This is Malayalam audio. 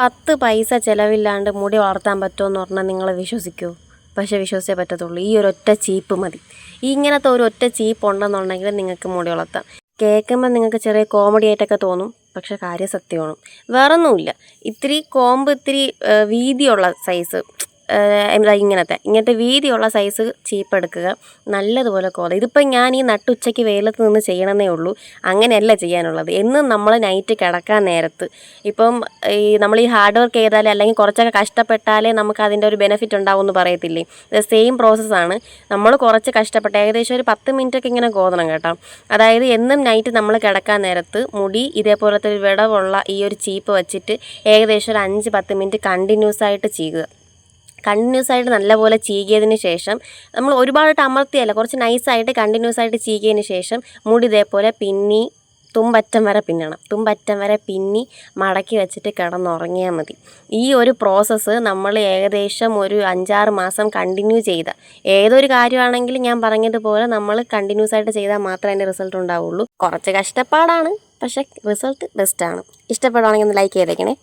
പത്ത് പൈസ ചിലവില്ലാണ്ട് മുടി വളർത്താൻ പറ്റുമെന്ന് പറഞ്ഞാൽ നിങ്ങൾ വിശ്വസിക്കൂ. പക്ഷേ വിശ്വസിച്ചേ പറ്റത്തുള്ളൂ. ഈ ഒരു ഒറ്റ ചീപ്പ് മതി. ഈ ഇങ്ങനത്തെ ഒരു ഒറ്റ ചീപ്പ് ഉണ്ടെന്നുണ്ടെങ്കിൽ നിങ്ങൾക്ക് മുടി വളർത്താം. കേൾക്കുമ്പോൾ നിങ്ങൾക്ക് ചെറിയ കോമഡി ആയിട്ടൊക്കെ തോന്നും പക്ഷെ കാര്യം സത്യമാണ് വേറൊന്നുമില്ല. ഇത്തിരി കോമ്പ് ഇത്തിരി വീതിയുള്ള സൈസ് എന്താ ഇങ്ങനത്തെ. ഇങ്ങനത്തെ വീതിയുള്ള സൈസ് ചീപ്പ് എടുക്കുക നല്ലതുപോലെ കോത ഇതിപ്പോൾ ഞാൻ ഈ നട്ടുച്ചയ്ക്ക് വെയിലത്ത് നിന്ന് ചെയ്യണമെന്നേ ഉള്ളൂ. അങ്ങനെയല്ല ചെയ്യാനുള്ളത്. എന്നും നമ്മൾ നൈറ്റ് കിടക്കാൻ നേരത്ത്. ഇപ്പം ഈ നമ്മൾ ഈ ഹാർഡ് വർക്ക് ചെയ്താലേ അല്ലെങ്കിൽ കുറച്ചൊക്കെ കഷ്ടപ്പെട്ടാലേ നമുക്ക് അതിന്റെ ഒരു ബെനിഫിറ്റ് ഉണ്ടാവും എന്ന് പറയത്തില്ലേ? ഇത് സെയിം പ്രോസസ്സാണ് നമ്മൾ കുറച്ച് കഷ്ടപ്പെട്ട ഏകദേശം ഒരു പത്ത് മിനിറ്റ് ഒക്കെ ഇങ്ങനെ കോതണം കേട്ടോ. അതായത് എന്നും നൈറ്റ് നമ്മൾ കിടക്കാൻ നേരത്ത് മുടി ഇതേപോലത്തെ ഒരു വിടവുള്ള ഈ ഒരു ചീപ്പ് വെച്ചിട്ട് ഏകദേശം ഒരു അഞ്ച് പത്ത് മിനിറ്റ് കണ്ടിന്യൂസ് ആയിട്ട് ചെയ്യുക കണ്ടിന്യൂസ് ആയിട്ട് നല്ലപോലെ ചീകിയതിന് ശേഷം നമ്മൾ ഒരുപാടായിട്ട് അമർത്തിയല്ല കുറച്ച് നൈസായിട്ട് കണ്ടിന്യൂസ് ആയിട്ട് ചീകിയതിന് ശേഷം മുടി ഇതേപോലെ പിന്നി തുമ്പറ്റം വരെ പിന്നണം. തുമ്പറ്റം വരെ പിന്നി മടക്കി വെച്ചിട്ട് കിടന്നുറങ്ങിയാൽ മതി. ഈ ഒരു പ്രോസസ്സ് നമ്മൾ ഏകദേശം ഒരു അഞ്ചാറ് മാസം കണ്ടിന്യൂ ചെയ്ത. ഏതൊരു കാര്യമാണെങ്കിലും ഞാൻ പറഞ്ഞതുപോലെ നമ്മൾ കണ്ടിന്യൂസ് ആയിട്ട് ചെയ്താൽ മാത്രമേ അതിന്റെ റിസൾട്ട് ഉണ്ടാവുള്ളൂ. കുറച്ച് കഷ്ടപ്പാടാണ് പക്ഷേ റിസൾട്ട് ബെസ്റ്റാണ് ഇഷ്ടപ്പെടുവാണെങ്കിൽ ഒന്ന് ലൈക്ക് ചെയ്തേക്കണേ.